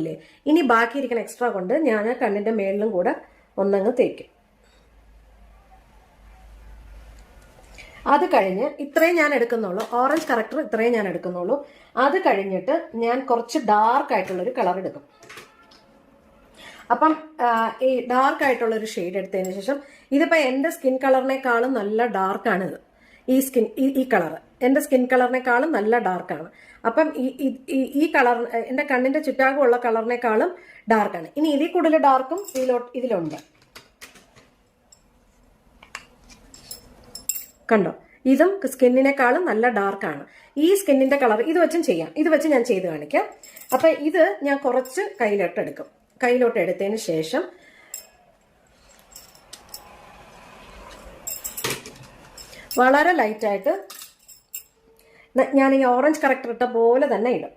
ഇല്ലേ? ഇനി ബാക്കിയിരിക്കുന്ന എക്സ്ട്രാ കൊണ്ട് ഞാൻ കണ്ണിന്റെ മേളിലും കൂടെ ഒന്നങ്ങ് തേക്കും. അത് കഴിഞ്ഞ് ഇത്രയും ഞാൻ എടുക്കുന്നുള്ളൂ. ഓറഞ്ച് കറക്ടർ ഇത്രയും ഞാൻ എടുക്കുന്നുള്ളൂ. അത് കഴിഞ്ഞിട്ട് ഞാൻ കുറച്ച് ഡാർക്ക് ആയിട്ടുള്ളൊരു കളർ എടുക്കും. അപ്പം ഈ ഡാർക്ക് ആയിട്ടുള്ള ഒരു ഷെയ്ഡ് എടുത്തതിന് ശേഷം ഇതിപ്പോൾ എന്റെ സ്കിൻ കളറിനേക്കാളും നല്ല ഡാർക്കാണിത് ഈ സ്കിൻ ഈ കളർ എന്റെ സ്കിൻ കളറിനേക്കാളും നല്ല ഡാർക്കാണ്. അപ്പം ഈ ഈ- കളർ എന്റെ കണ്ണിന്റെ ചുറ്റാകമുള്ള കളറിനേക്കാളും ഡാർക്കാണ്. ഇനി ഇതിൽ കൂടുതൽ ഡാർക്കും ഇതിലോട്ട് ഇതിലുണ്ട്. കണ്ടോ? ഇതും സ്കിന്നിനേക്കാളും നല്ല ഡാർക്കാണ്. ഈ സ്കിന്നിന്റെ കളർ ഇത് വെച്ചും ചെയ്യാം. ഇത് വെച്ച് ഞാൻ ചെയ്ത് കാണിക്കാം. അപ്പൊ ഇത് ഞാൻ കുറച്ച് കയ്യിലോട്ട് എടുക്കും. കയ്യിലോട്ട് എടുത്തതിന് ശേഷം വളരെ ലൈറ്റായിട്ട് ഞാൻ ഈ ഓറഞ്ച് കറക്റ്റർ ഇട്ട പോലെ തന്നെ ഇടും.